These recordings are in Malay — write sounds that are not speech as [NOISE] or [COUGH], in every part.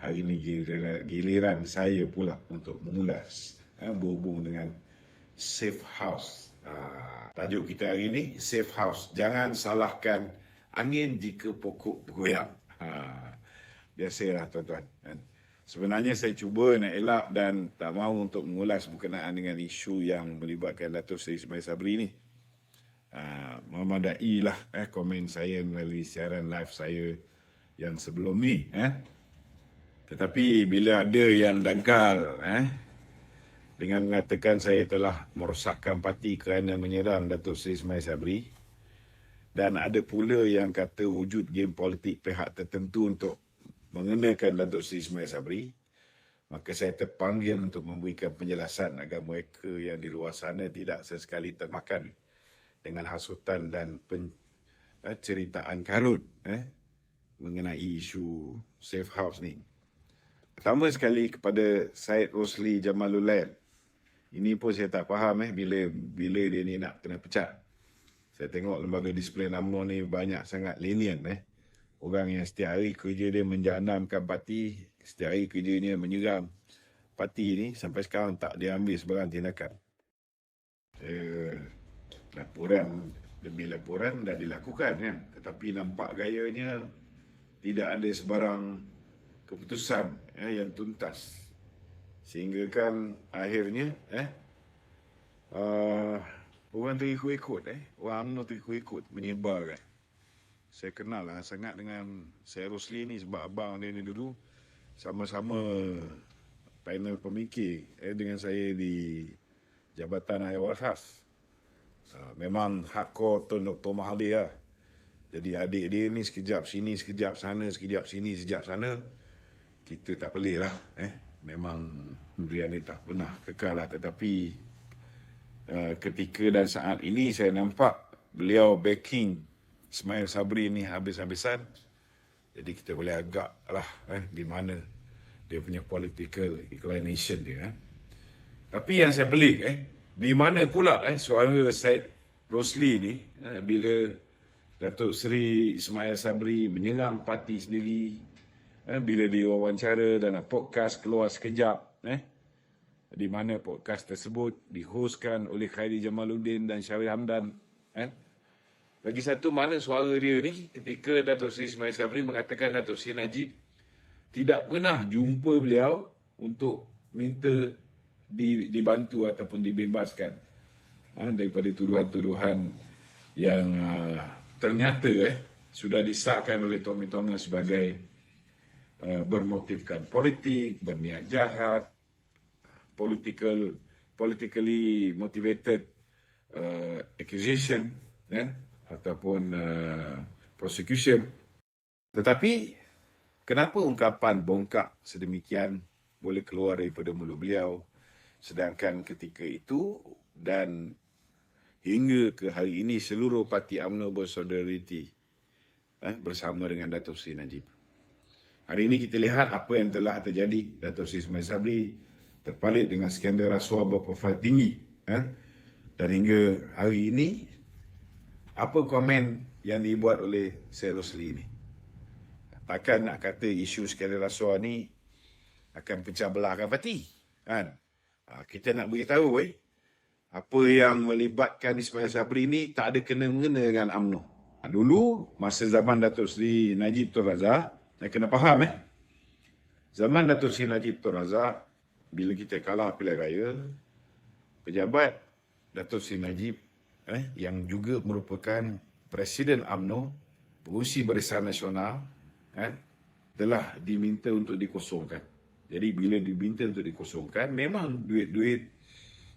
hari ini giliran, giliran saya pula untuk mengulas eh, berhubung dengan safe house. Ah, tajuk kita hari ini safe house. Jangan salahkan angin jika pokok bergoyang. Ha, biasalah tuan-tuan. kan. Sebenarnya saya cuba nak elak dan tak mahu untuk mengulas berkenaan dengan isu yang melibatkan Datuk Seri Ismail Sabri ni. Uh, memadai lah eh, komen saya melalui siaran live saya yang sebelum ni. Eh. Tetapi bila ada yang dangkal eh, dengan mengatakan saya telah merosakkan parti kerana menyerang Datuk Seri Ismail Sabri dan ada pula yang kata wujud game politik pihak tertentu untuk mengenakan Datuk Seri Ismail Sabri maka saya terpanggil untuk memberikan penjelasan agar mereka yang di luar sana tidak sesekali termakan dengan hasutan dan pen, eh, ceritaan karut eh, mengenai isu safe house ni. Pertama sekali kepada Syed Rosli Jamalulain. Ini pun saya tak faham eh bila bila dia ni nak kena pecat. Saya tengok lembaga disiplin UMNO ni banyak sangat lenient eh. Orang yang setiap hari kerja dia menjanamkan parti, setiap hari kerja dia menyerang parti ni sampai sekarang tak diambil sebarang tindakan. Eh, laporan demi laporan dah dilakukan kan tetapi nampak gayanya tidak ada sebarang keputusan eh, yang tuntas sehingga kan akhirnya eh uh, orang terikut-ikut eh orang UMNO terikut-ikut menyebar kan saya kenal lah sangat dengan saya Rosli ni sebab abang dia ni dulu sama-sama panel pemikir eh, dengan saya di Jabatan Wasas Uh, memang hardcore Tun Dr. Mahathir lah. Jadi adik dia ni sekejap sini, sekejap sana, sekejap sini, sekejap sana. Kita tak pelik lah. Eh. Memang Brian ni tak pernah kekal lah. Tetapi uh, ketika dan saat ini saya nampak beliau backing Ismail Sabri ni habis-habisan. Jadi kita boleh agak lah eh, di mana dia punya political inclination dia. Eh. Tapi yang saya pelik eh, di mana pula eh suara Said Rosli ni eh, bila Datuk Seri Ismail Sabri menyerang parti sendiri eh, bila dia wawancara dan podcast keluar sekejap eh di mana podcast tersebut dihostkan oleh Khairi Jamaluddin dan Syarif Hamdan eh. Lagi satu mana suara dia ni ketika Datuk Seri Ismail Sabri mengatakan Datuk Seri Najib tidak pernah jumpa beliau untuk minta dibantu ataupun dibebaskan ha, daripada tuduhan-tuduhan yang uh, ternyata eh, sudah disahkan oleh Tommy Thomas sebagai uh, bermotifkan politik, berniat jahat, political, politically motivated uh, accusation eh, ataupun uh, prosecution. Tetapi kenapa ungkapan bongkak sedemikian boleh keluar daripada mulut beliau Sedangkan ketika itu dan hingga ke hari ini seluruh parti UMNO bersolidariti eh, bersama dengan Datuk Seri Najib. Hari ini kita lihat apa yang telah terjadi. Datuk Seri Ismail Sabri terpalit dengan skandal rasuah berprofil tinggi. Eh. Dan hingga hari ini, apa komen yang dibuat oleh Seri Rosli ini? Takkan nak kata isu skandal rasuah ni akan pecah belahkan parti? Kan? Ha, kita nak beritahu eh, apa yang melibatkan Ismail Sabri ni tak ada kena-mengena dengan UMNO. Ha, dulu, masa zaman Datuk Seri Najib Tun Razak, saya kena faham eh. Zaman Datuk Seri Najib Tun Razak, bila kita kalah pilihan raya, pejabat Datuk Seri Najib eh, yang juga merupakan Presiden UMNO, pengusi Barisan Nasional, eh, telah diminta untuk dikosongkan. Jadi bila diminta untuk dikosongkan, memang duit-duit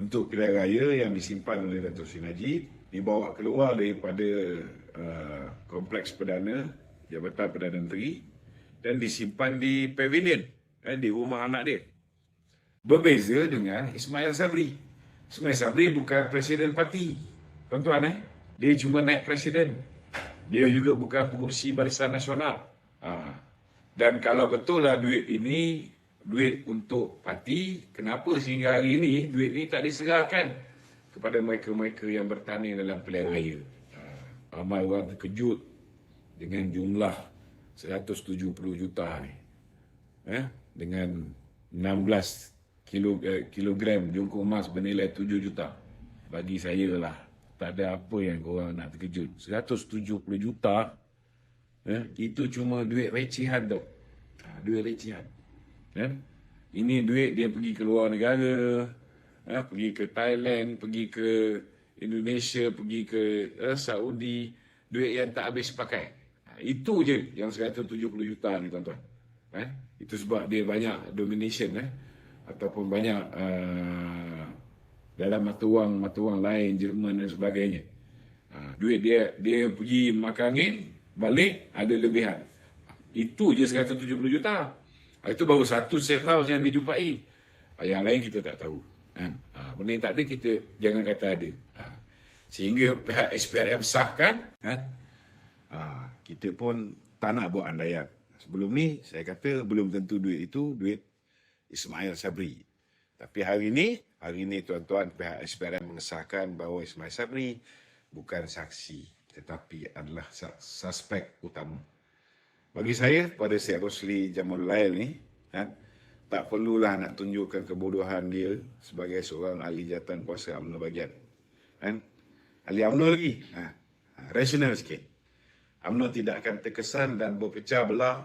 untuk pilihan raya yang disimpan oleh Datuk Sri Najib dibawa keluar daripada uh, kompleks perdana, Jabatan Perdana Menteri dan disimpan di pavilion, eh, di rumah anak dia. Berbeza dengan Ismail Sabri. Ismail Sabri bukan presiden parti. Tuan-tuan eh, dia cuma naik presiden. Dia juga bukan pengurusi Barisan Nasional. Ha. Dan kalau betul lah duit ini duit untuk parti, kenapa sehingga hari ini duit ini tak diserahkan kepada mereka-mereka yang bertanding dalam pilihan raya. Uh, ramai orang terkejut dengan jumlah 170 juta ni. eh, dengan 16 kilo, eh, kilogram jungkung emas bernilai 7 juta. Bagi saya lah, tak ada apa yang korang nak terkejut. 170 juta, eh, itu cuma duit recehan tau. Ha, duit recehan. Eh? Ini duit dia pergi ke luar negara, eh, pergi ke Thailand, pergi ke Indonesia, pergi ke eh, Saudi, duit yang tak habis pakai. Ha, itu je yang 170 juta ni tuan-tuan. Eh? Itu sebab dia banyak domination eh? ataupun banyak uh, dalam mata wang mata wang lain Jerman dan sebagainya. Ha, duit dia dia pergi makan angin, balik ada lebihan. Itu je 170 juta. Ha, itu baru satu safe house yang dijumpai. Ha, yang lain kita tak tahu. Kan? Ha, benda yang tak ada kita jangan kata ada. Ha, sehingga pihak SPRM sahkan, kan? Ha, kita pun tak nak buat andaian. Sebelum ni saya kata belum tentu duit itu duit Ismail Sabri. Tapi hari ini, hari ini tuan-tuan pihak SPRM mengesahkan bahawa Ismail Sabri bukan saksi tetapi adalah suspek utama. Bagi saya, pada Syed Rosli Jamal Lail ni, kan, tak perlulah nak tunjukkan kebodohan dia sebagai seorang ahli jatan kuasa UMNO bagian. Kan? Ahli UMNO lagi. Ha, ha, rasional sikit. UMNO tidak akan terkesan dan berpecah belah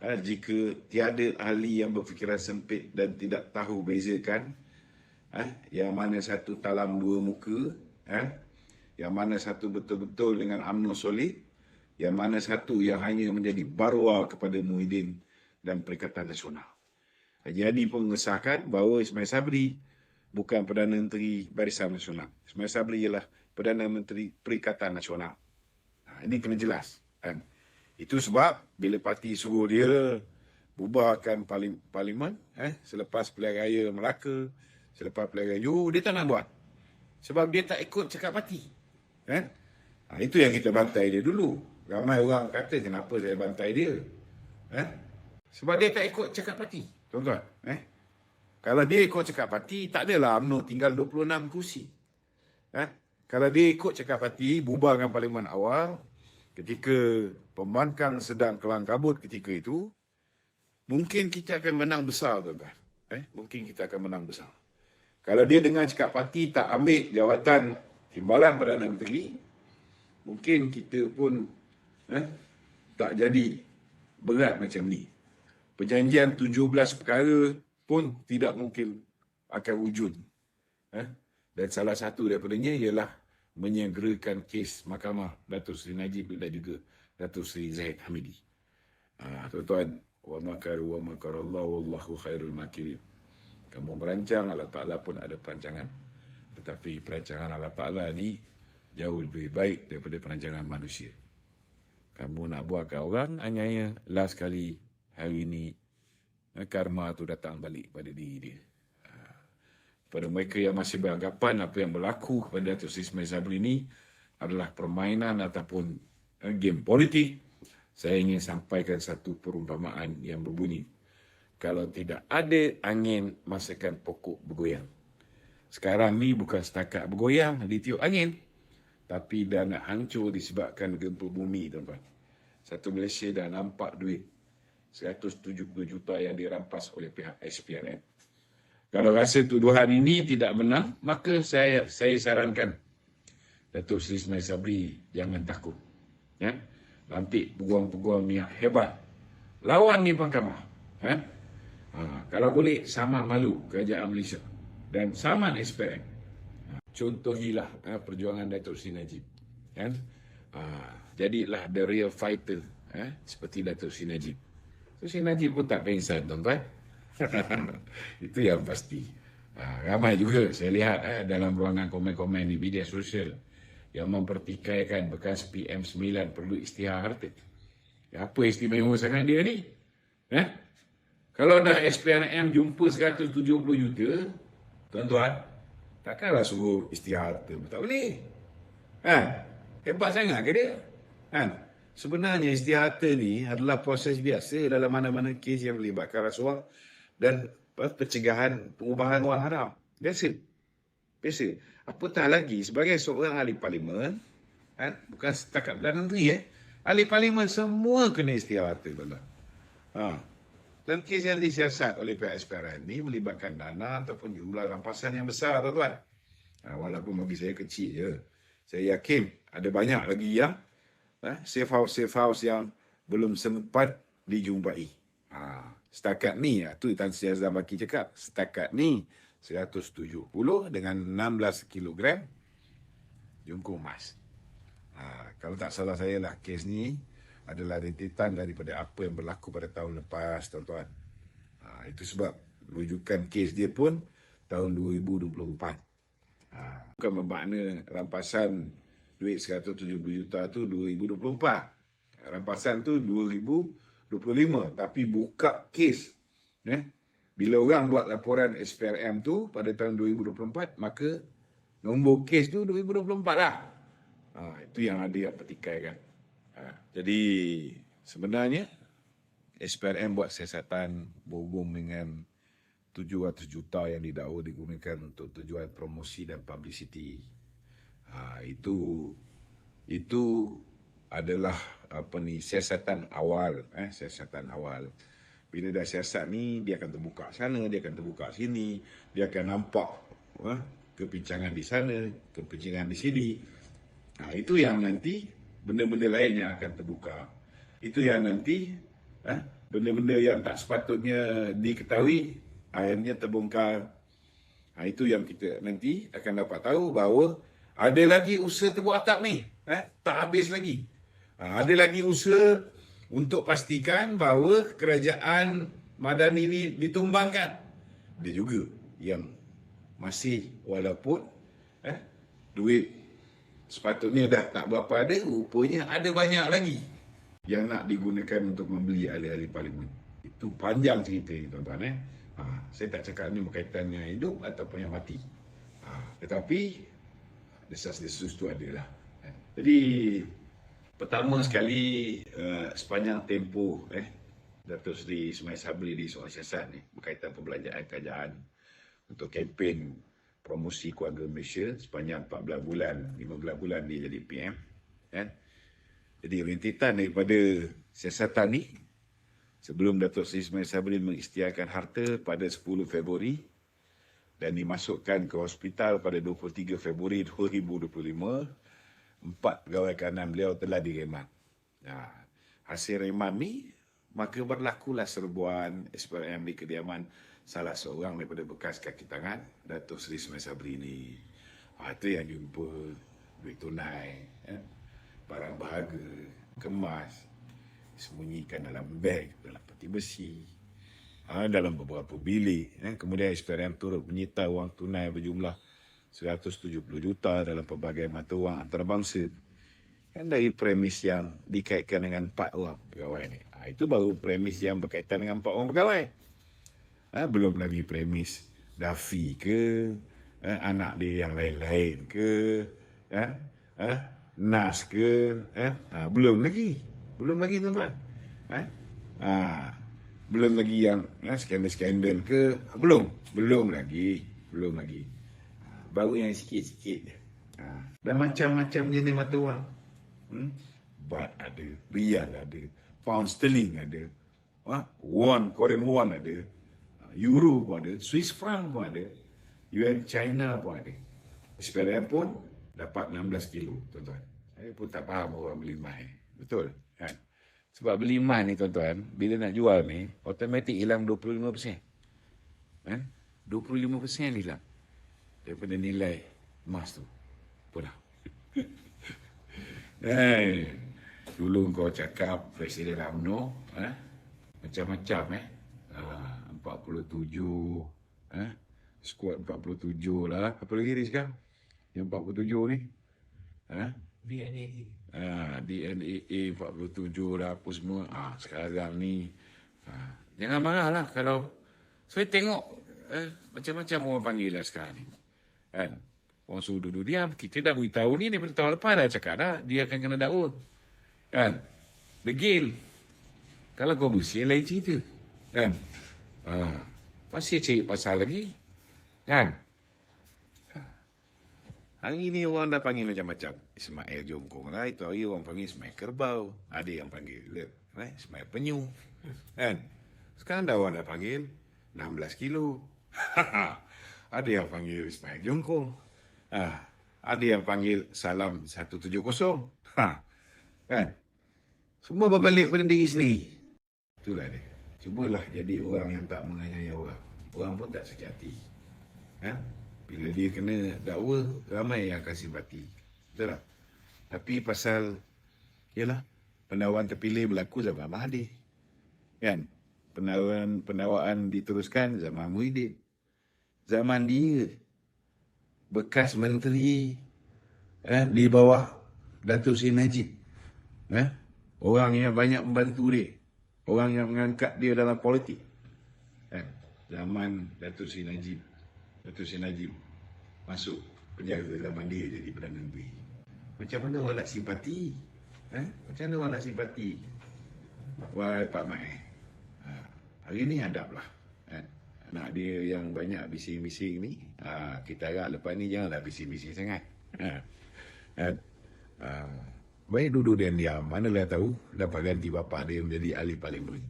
ha, jika tiada ahli yang berfikiran sempit dan tidak tahu bezakan ha, yang mana satu talam dua muka ha, yang mana satu betul-betul dengan UMNO solid yang mana satu yang hanya menjadi barwa kepada Muhyiddin dan Perikatan Nasional. Jadi pengesahkan bahawa Ismail Sabri bukan Perdana Menteri Barisan Nasional. Ismail Sabri ialah Perdana Menteri Perikatan Nasional. Ini kena jelas. Kan? Itu sebab bila parti suruh dia bubarkan parlimen eh, selepas pilihan raya Melaka, selepas pilihan raya You, dia tak nak buat. Sebab dia tak ikut cakap parti. Eh? Ha, itu yang kita bantai dia dulu. Ramai orang kata kenapa saya bantai dia. Eh? Sebab dia tak ikut cakap parti. Tuan-tuan. Eh? Kalau dia ikut cakap parti, tak adalah UMNO tinggal 26 kursi. Eh? Kalau dia ikut cakap parti, bubarkan parlimen awal, ketika pembangkang sedang kelang kabut ketika itu, mungkin kita akan menang besar, tuan-tuan. Eh, mungkin kita akan menang besar. Kalau dia dengan cakap parti tak ambil jawatan timbalan Perdana Menteri, mungkin kita pun eh, tak jadi berat macam ni. Perjanjian 17 perkara pun tidak mungkin akan wujud. Eh? Dan salah satu daripadanya ialah menyegerakan kes mahkamah Datuk Seri Najib dan juga Datuk Seri Zahid Hamidi. Uh, tuan-tuan, wa makaru wa makarallah wallahu khairul makirin. Kamu merancang, Allah Ta'ala pun ada perancangan. Tetapi perancangan Allah Ta'ala ni jauh lebih baik daripada perancangan manusia. Kamu nak buatkan orang, hanya last kali hari ini eh, karma tu datang balik pada diri dia pada mereka yang masih beranggapan apa yang berlaku kepada Datuk Seri Ismail Sabri ini adalah permainan ataupun uh, game politik, saya ingin sampaikan satu perumpamaan yang berbunyi. Kalau tidak ada angin, masakan pokok bergoyang. Sekarang ni bukan setakat bergoyang, ditiup angin. Tapi dah nak hancur disebabkan gempa bumi, tuan-tuan. Satu Malaysia dah nampak duit. 170 juta yang dirampas oleh pihak SPRM. Kalau rasa tuduhan ini tidak benar, maka saya saya sarankan Datuk Seri Ismail Sabri jangan takut. Ya? Nanti peguam-peguam yang hebat. Lawan ni mahkamah. Ya? Ha, kalau boleh, sama malu kerajaan Malaysia. Dan sama SPM. Ha, contohilah ha, perjuangan Datuk Seri Najib. Ya? Ha, jadilah the real fighter. Ha? Seperti Datuk Seri Najib. Datuk Seri Najib pun tak pengsan, tuan-tuan. [LAUGHS] itu yang pasti. Ha, ramai juga saya lihat eh, dalam ruangan komen-komen di media sosial yang mempertikaikan bekas PM9 perlu istihar apa istimewa sangat dia ni? Eh? Kalau dah SPNM jumpa 170 juta, tuan-tuan, takkanlah suruh istihar. Tak boleh. Ha? Hebat sangat ke dia? Ha? Sebenarnya istihar ni adalah proses biasa dalam mana-mana kes yang melibatkan rasuah dan pencegahan pengubahan wang haram. Biasa. Biasa. Apatah lagi sebagai seorang ahli parlimen, kan? bukan setakat Perdana Menteri eh. Ahli parlimen semua kena istiadat tu Ha. Dan kes yang disiasat oleh pihak SPRN ni melibatkan dana ataupun jumlah rampasan yang besar tuan-tuan. Ha, walaupun bagi saya kecil je. Saya yakin ada banyak lagi yang eh, safe house safe house yang belum sempat dijumpai. Ha, setakat ni, ha, tu Tan Sri Azam Baki cakap, setakat ni 170 dengan 16 kilogram jungkung emas. Ha, kalau tak salah saya lah, kes ni adalah rentetan daripada apa yang berlaku pada tahun lepas, tuan-tuan. Ha, itu sebab rujukan kes dia pun tahun 2024. Ha, bukan bermakna rampasan duit 170 juta tu 2024. Rampasan tu 2025. Tapi buka kes. Eh? Bila orang buat laporan SPRM tu pada tahun 2024, maka nombor kes tu 2024 lah. Ha, itu yang ada yang petikai kan. Ha, jadi sebenarnya SPRM buat siasatan berhubung dengan 700 juta yang didakwa digunakan untuk tujuan promosi dan publicity. Ha, itu itu adalah apa ni siasatan awal eh siasatan awal. Bila dah siasat ni dia akan terbuka sana, dia akan terbuka sini, dia akan nampak eh, kepincangan di sana, kepincangan di sini. Ha, itu yang nanti benda-benda lain yang akan terbuka. Itu yang nanti eh, benda-benda yang tak sepatutnya diketahui akhirnya terbongkar. Ha, itu yang kita nanti akan dapat tahu bahawa ada lagi usaha terbuat atap ni. Eh, tak habis lagi. Ha, ada lagi usaha untuk pastikan bahawa kerajaan Madani ini ditumbangkan. Dia juga yang masih walaupun eh, duit sepatutnya dah tak berapa ada, rupanya ada banyak lagi yang nak digunakan untuk membeli ahli-ahli parlimen. Itu panjang cerita ni tuan-tuan. Eh. Ha, saya tak cakap ni berkaitan dengan hidup ataupun yang mati. Ha, tetapi desas-desus tu adalah. Eh. Jadi pertama sekali uh, sepanjang tempoh eh, Datuk Seri Semai Sabri di soal siasat ni berkaitan pembelanjaan kerajaan untuk kempen promosi keluarga Malaysia sepanjang 14 bulan, 15 bulan dia jadi PM. Kan? Jadi rintitan daripada siasatan ni, sebelum Datuk Seri Ismail Sabrin mengistiarkan harta pada 10 Februari dan dimasukkan ke hospital pada 23 Februari 2025, empat pegawai kanan beliau telah direman. Nah, hasil reman ni, maka berlakulah serbuan SPRM di kediaman salah seorang daripada bekas kaki tangan Datuk Seri Semai Sabri ni. Ha, itu yang jumpa duit tunai, eh? barang berharga, kemas, sembunyikan dalam beg, dalam peti besi, ha, dalam beberapa bilik. Eh? Kemudian SPRM turut menyita wang tunai berjumlah 170 juta dalam pelbagai mata wang antarabangsa. Kan dari premis yang dikaitkan dengan empat orang pegawai ni. Ha, itu baru premis yang berkaitan dengan empat orang pegawai. Ha, belum lagi premis Dafi ke ha, anak dia yang lain-lain ke ha, ha, Nas ke ha, ha, belum lagi. Belum lagi tuan-tuan. Ha, ha, belum lagi yang ha, skandal-skandal ke ha, belum. Belum lagi belum lagi baru yang sikit-sikit ha, dan macam-macam jenis mata wang hmm? bat ada rial ada pound sterling ada ha, won korean won ada Euro pun ada, Swiss franc pun ada, Yuan China pun ada. SPRM pun dapat 16 kilo, tuan-tuan. Saya pun tak faham orang beli mai. Betul? Kan? Sebab beli mai ni, tuan-tuan, bila nak jual ni, automatik hilang 25%. Kan? 25% hilang. Daripada nilai emas tu. Dah. [LAUGHS] hey, dulu kau cakap Presiden UMNO, eh? macam-macam eh. Uh, 47 eh squad 47 lah apa lagi ni sekarang yang 47 ni eh DNA ah DNA 47 lah apa semua ah sekarang ni ah, jangan marah lah kalau saya tengok eh, macam-macam orang panggil lah sekarang ni kan orang suruh duduk diam kita dah beritahu ni daripada tahun lepas dah cakap dah dia akan kena daun kan degil kalau kau bersih lain cerita kan Ha. Masih cari pasal lagi. Kan? Hari ini orang dah panggil macam-macam. Ismail Jongkong lah. Itu hari orang panggil Ismail Kerbau. Ada yang panggil eh, Ismail Penyu. Kan? Sekarang dah orang dah panggil 16 kilo. [LAUGHS] ada yang panggil Ismail Jongkong. Ah, ada yang panggil Salam 170. Ha. Kan? Semua berbalik pada diri sendiri. Itulah dia. Cubalah jadi orang yang tak menganiaya orang. Orang pun tak sakit hati. Ha? Bila dia kena dakwa, ramai yang akan simpati. Betul tak? Tapi pasal, yalah, pendakwaan terpilih berlaku zaman Mahathir. Kan? Pendakwaan, pendakwaan diteruskan zaman Muhyiddin. Zaman dia, bekas menteri eh, di bawah Datuk Seri Najib. Eh? Orang yang banyak membantu dia. Orang yang mengangkat dia dalam politik. Eh? Zaman Datuk Seri Najib. Datuk Seri Najib masuk penjara zaman dia jadi Perdana Menteri. Macam mana orang nak simpati? Eh? Macam mana orang nak simpati? Wahai Pak Mai. Ha, hari ni hadaplah. Eh? Anak dia yang banyak bising-bising ni, ha, kita harap lepas ni janganlah bising-bising sangat. Ha. Eh? Ha, baik duduk dia diam. Manalah tahu dapat ganti bapa dia menjadi ahli parlimen.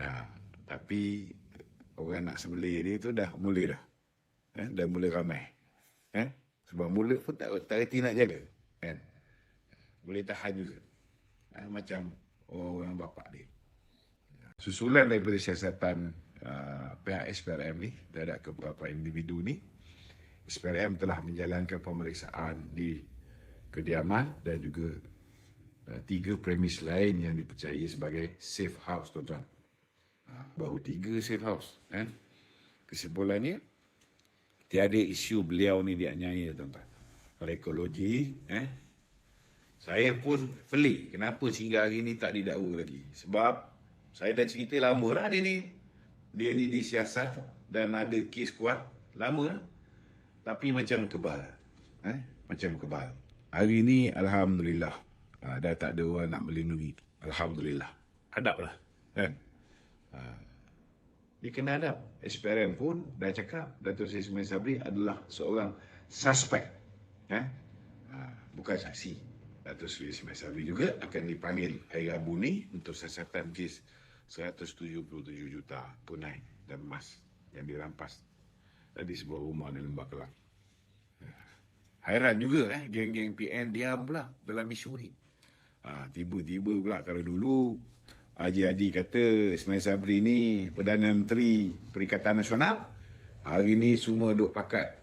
Ha, tapi orang nak sembelih dia tu dah mula dah. Eh? Dah mula ramai. Eh? Sebab mulut pun tak, tak reti nak jaga. Kan? Boleh tahan juga. Eh? Macam orang bapak dia. Susulan daripada siasatan uh, pihak SPRM ni terhadap beberapa individu ni, SPRM telah menjalankan pemeriksaan di kediaman dan juga uh, tiga premis lain yang dipercayai sebagai safe house, tuan-tuan. Uh, baru tiga safe house. Eh? Kesimpulannya, tiada isu beliau ni dianiaya, tuan-tuan. Ekologi, eh, saya pun pelik kenapa sehingga hari ni tak didakwa lagi. Sebab saya dah cerita lama lah dia ni. Dia ni disiasat dan ada kes kuat. Lama lah. Tapi macam kebal. Eh? Macam kebal. Hari ni Alhamdulillah. Ha, dah tak ada orang nak melindungi. Alhamdulillah. Hadap lah. Kan? Ha, dia kena hadap. SPRM pun dah cakap Datuk Seri Ismail Sabri adalah seorang suspek. Eh? Ha, bukan saksi. Datuk Seri Ismail Sabri juga akan dipanggil hari Rabu ni untuk siasatan kes 177 juta punai dan emas yang dirampas di sebuah rumah di Lembah Kelang. Hairan juga eh, geng-geng PN diam pula dalam isu ni. Ha, tiba-tiba pula kalau dulu Haji Adi kata Ismail Sabri ni Perdana Menteri Perikatan Nasional, hari ni semua duk pakat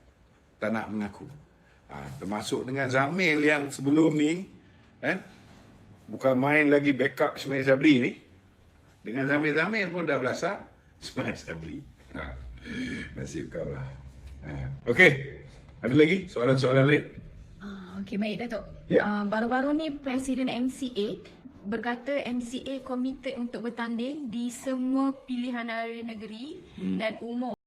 tak nak mengaku. Ha, termasuk dengan Zamil yang sebelum ni, eh, bukan main lagi backup Ismail Sabri ni, dengan Zamil-Zamil pun dah belasah [LAUGHS] Ismail Sabri. Ha. Nasib kau lah. Ha. Okey. Ada lagi soalan-soalan lain? Ah, Okey, baik Datuk. Ya. Ah, baru-baru ni Presiden MCA berkata MCA komited untuk bertanding di semua pilihan area negeri dan umum